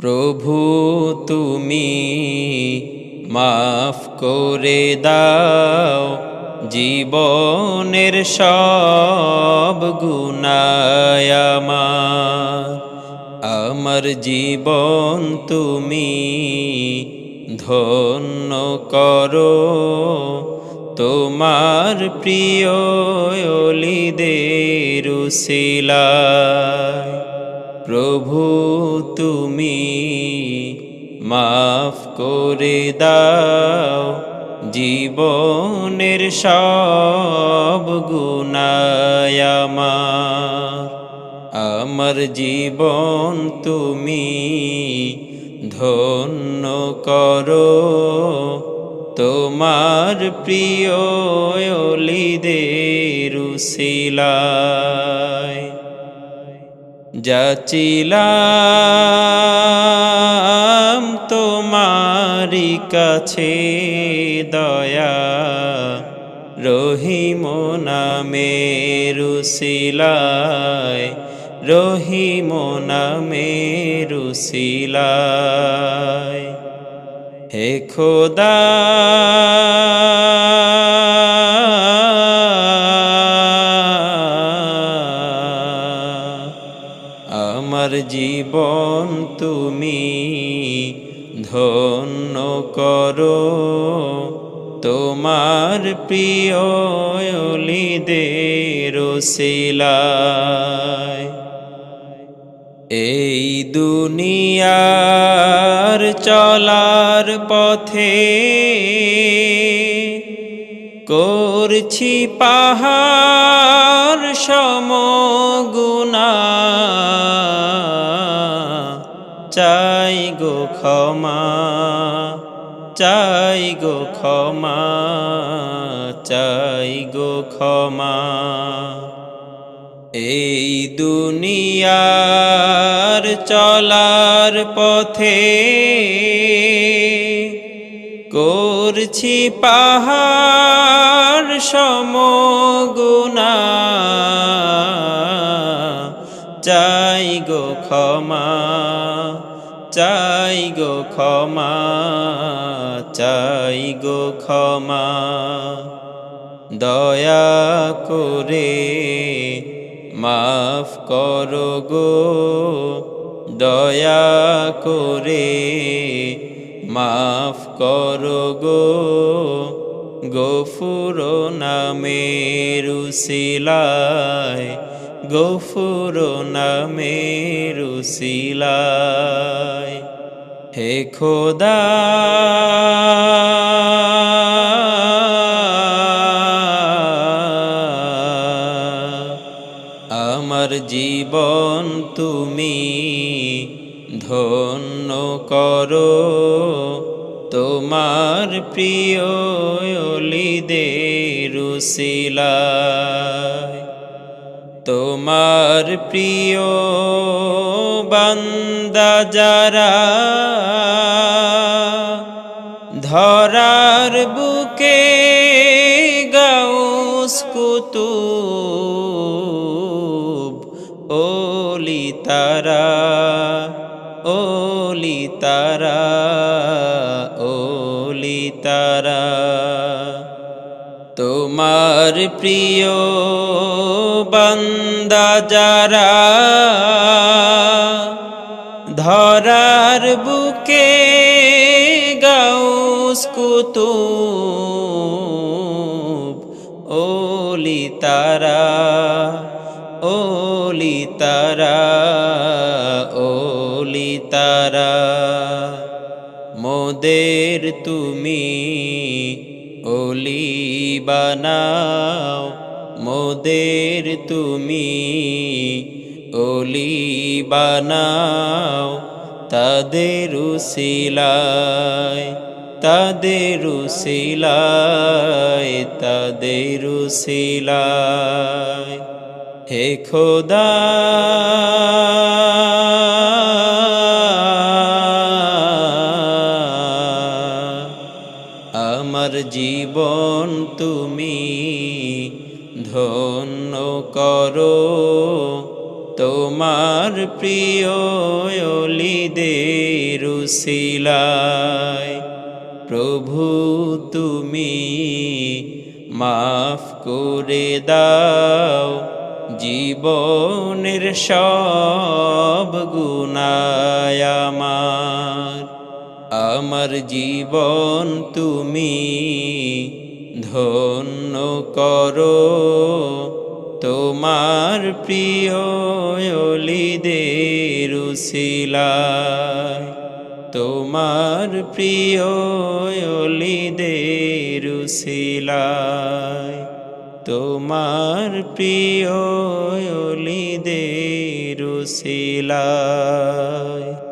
প্রভু, তুমি মাফ করে দাও জীবনের সব গুনায় আমার। জীবন তুমি ধন্য করো। তোমার প্রিয় অলিদের উসিলায় প্রভু, তুমি মাফ করে দাও জীবনের সব গুনায় আমার। জীবন তুমি ধন্য করো। তোমার প্রিয় অলিদের উসিলায় যাচিলাম তোমারি কাছে দয়া। রহিম নামের উসিলায় রহিম নামের উসিলায়। হে খোদা আমার জীবন তুমি ধন্য করো। তোমার প্রিয় অলিদের শিলায় এই দুনিয়ার চলার পথে করছি পাহাড় সমগুনা চাই গো ক্ষমা, চাই গো ক্ষমা, চাই গো ক্ষমা। এই দুনিয়ার চলার পথে করছি পাহাড় সমগুনা চাই গো ক্ষমা। চাই গো ক্ষমা, চাই গো ক্ষমা। দয়া করে মাফ করো গো, দয়া করে মাফ করো গো। গফুর নামের উসিলায় গফুর নামের উসিলায়। হে খোদা আমার জীবন তুমি ধন্য করো। তোমার প্রিয় অলিদের উসিলায়। তোমার প্রিয় বান্দা যারা ধরার বুকে গাউস ওলি তারা ওলি তারা ওলি তারা। তোমার প্রিয় বান্দা যারা ধরার বুকে গাউস কুতুব, ওলি তারা ওলি তারা ওলি তারা। মোদের তুমি ওলি বানাও মোদের তুমি ওলি বানাও তাদের উসিলায় তাদের উসিলায় তাদের উসিলায়। হে খোদা জীবন তুমি ধন্য করো। তোমার প্রিয় অলিদের উসিলায় প্রভু তুমি মাফ করে দাও জীবনের সব গুনায় আমার। আমার জীবন তুমি ধন্য করো। তোমার প্রিয় অলিদের উসিলায়, তোমার প্রিয় অলিদের উসিলায়, তোমার প্রিয় অলিদের উসিলায়।